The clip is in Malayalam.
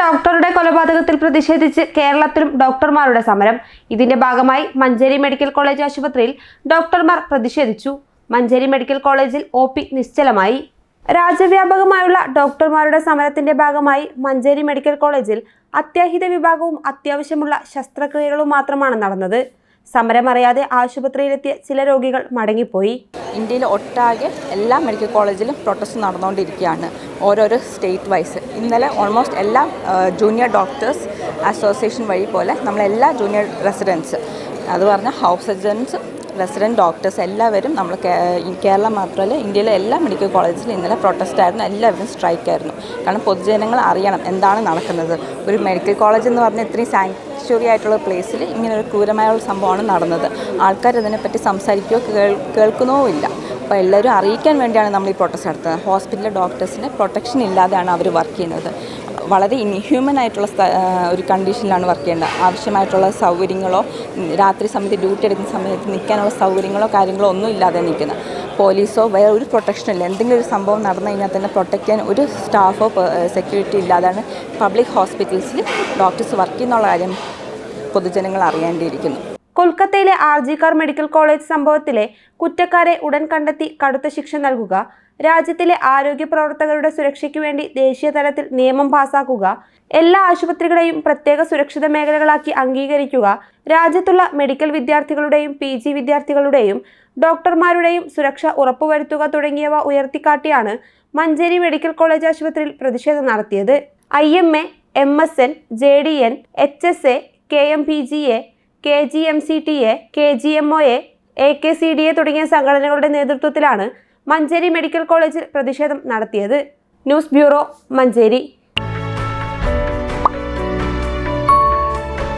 ഡോക്ടറുടെ കൊലപാതകത്തിൽ പ്രതിഷേധിച്ച് കേരളത്തിലും ഡോക്ടർമാരുടെ സമരം. ഇതിന്റെ ഭാഗമായി മഞ്ചേരി മെഡിക്കൽ കോളേജ് ആശുപത്രിയിൽ ഡോക്ടർമാർ പ്രതിഷേധിച്ചു. മഞ്ചേരി മെഡിക്കൽ കോളേജിൽ ഒ പി നിശ്ചലമായി. രാജ്യവ്യാപകമായുള്ള ഡോക്ടർമാരുടെ സമരത്തിന്റെ ഭാഗമായി മഞ്ചേരി മെഡിക്കൽ കോളേജിൽ അത്യാഹിത വിഭാഗവും അത്യാവശ്യമുള്ള ശസ്ത്രക്രിയകളും മാത്രമാണ് നടന്നത്. സമരമറിയാതെ ആശുപത്രിയിലെത്തിയ ചില രോഗികൾ മടങ്ങിപ്പോയി. ഇന്ത്യയിൽ ഒട്ടാകെ എല്ലാ മെഡിക്കൽ കോളേജിലും പ്രൊട്ടസ്റ്റ് നടന്നുകൊണ്ടിരിക്കുകയാണ് ഓരോരോ സ്റ്റേറ്റ് വൈസ്. ഇന്നലെ ഓൾമോസ്റ്റ് എല്ലാ ജൂനിയർ ഡോക്ടേഴ്സ് അസോസിയേഷൻ വഴി പോലെ നമ്മളെല്ലാ ജൂനിയർ റെസിഡൻസ് അത് പറഞ്ഞാൽ ഹൗസ് സർജൻസ് റെസിഡന്റ് ഡോക്ടേഴ്സ് എല്ലാവരും നമ്മൾ കേരളം മാത്രമല്ല ഇന്ത്യയിലെ എല്ലാ മെഡിക്കൽ കോളേജിലും ഇന്നലെ പ്രൊട്ടസ്റ്റ് ആയിരുന്നു എല്ലാവരും സ്ട്രൈക്കായിരുന്നു കാരണം പൊതുജനങ്ങൾ അറിയണം എന്താണ് നടക്കുന്നത്. ഒരു മെഡിക്കൽ കോളേജ് എന്ന് പറഞ്ഞാൽ ഇത്രയും സാങ്ച്വറി ആയിട്ടുള്ള പ്ലേസിൽ ഇങ്ങനെ ഒരു ക്രൂരമായ ഒരു സംഭവമാണ് നടന്നത്. ആൾക്കാർ അതിനെപ്പറ്റി സംസാരിക്കുകയോ കേൾ കേൾക്കുന്നോ ഇല്ല അപ്പോൾ എല്ലാവരും അറിയിക്കാൻ വേണ്ടിയാണ് നമ്മൾ ഈ പ്രൊട്ടസ്റ്റ് നടത്തുന്നത്. ഹോസ്പിറ്റലിലെ ഡോക്ടേഴ്സിന് പ്രൊട്ടക്ഷൻ ഇല്ലാതെയാണ് അവർ വർക്ക് ചെയ്യുന്നത്. വളരെ ഇൻഹ്യൂമൻ ആയിട്ടുള്ള ഒരു കണ്ടീഷനിലാണ് വർക്ക് ചെയ്യേണ്ടത് ആവശ്യമായിട്ടുള്ള സൗകര്യങ്ങളോ രാത്രി സമയത്ത് ഡ്യൂട്ടി എടുക്കുന്ന സമയത്ത് നിൽക്കാനുള്ള സൗകര്യങ്ങളോ കാര്യങ്ങളോ ഒന്നും ഇല്ലാതെ നിൽക്കുന്നത് പോലീസോ വേറെ ഒരു പ്രൊട്ടക്ഷനും ഇല്ല. എന്തെങ്കിലും ഒരു സംഭവം നടന്നു കഴിഞ്ഞാൽ തന്നെ പ്രൊട്ടക്റ്റ് ചെയ്യാൻ ഒരു സ്റ്റാഫോ സെക്യൂരിറ്റി ഇല്ലാതാണ് പബ്ലിക് ഹോസ്പിറ്റൽസിൽ ഡോക്ടേഴ്സ് വർക്ക് ചെയ്യുന്നുള്ള കാര്യം പൊതുജനങ്ങൾ അറിയേണ്ടിയിരിക്കുന്നു. കൊൽക്കത്തയിലെ R G Kar medical college സംഭവത്തിലെ കുറ്റക്കാരെ ഉടൻ കണ്ടെത്തി കടുത്ത ശിക്ഷ നൽകുക രാജ്യത്തിലെ ആരോഗ്യ പ്രവർത്തകരുടെ സുരക്ഷയ്ക്ക് വേണ്ടി ദേശീയ തലത്തിൽ നിയമം പാസാക്കുക എല്ലാ ആശുപത്രികളെയും പ്രത്യേക സുരക്ഷിത മേഖലകളാക്കി അംഗീകരിക്കുക രാജ്യത്തുള്ള മെഡിക്കൽ വിദ്യാർത്ഥികളുടെയും പി ജി വിദ്യാർത്ഥികളുടെയും ഡോക്ടർമാരുടെയും സുരക്ഷ ഉറപ്പുവരുത്തുക തുടങ്ങിയവ ഉയർത്തിക്കാട്ടിയാണ് മഞ്ചേരി മെഡിക്കൽ കോളേജ് ആശുപത്രിയിൽ പ്രതിഷേധം നടത്തിയത്. I M A M S N J D N H S A K M P G A K G M C T A K G M O A A K C D A തുടങ്ങിയ സംഘടനകളുടെ നേതൃത്വത്തിലാണ് മഞ്ചേരി മെഡിക്കൽ കോളേജിൽ പ്രതിഷേധം നടത്തിയത്. News bureau Manjeri.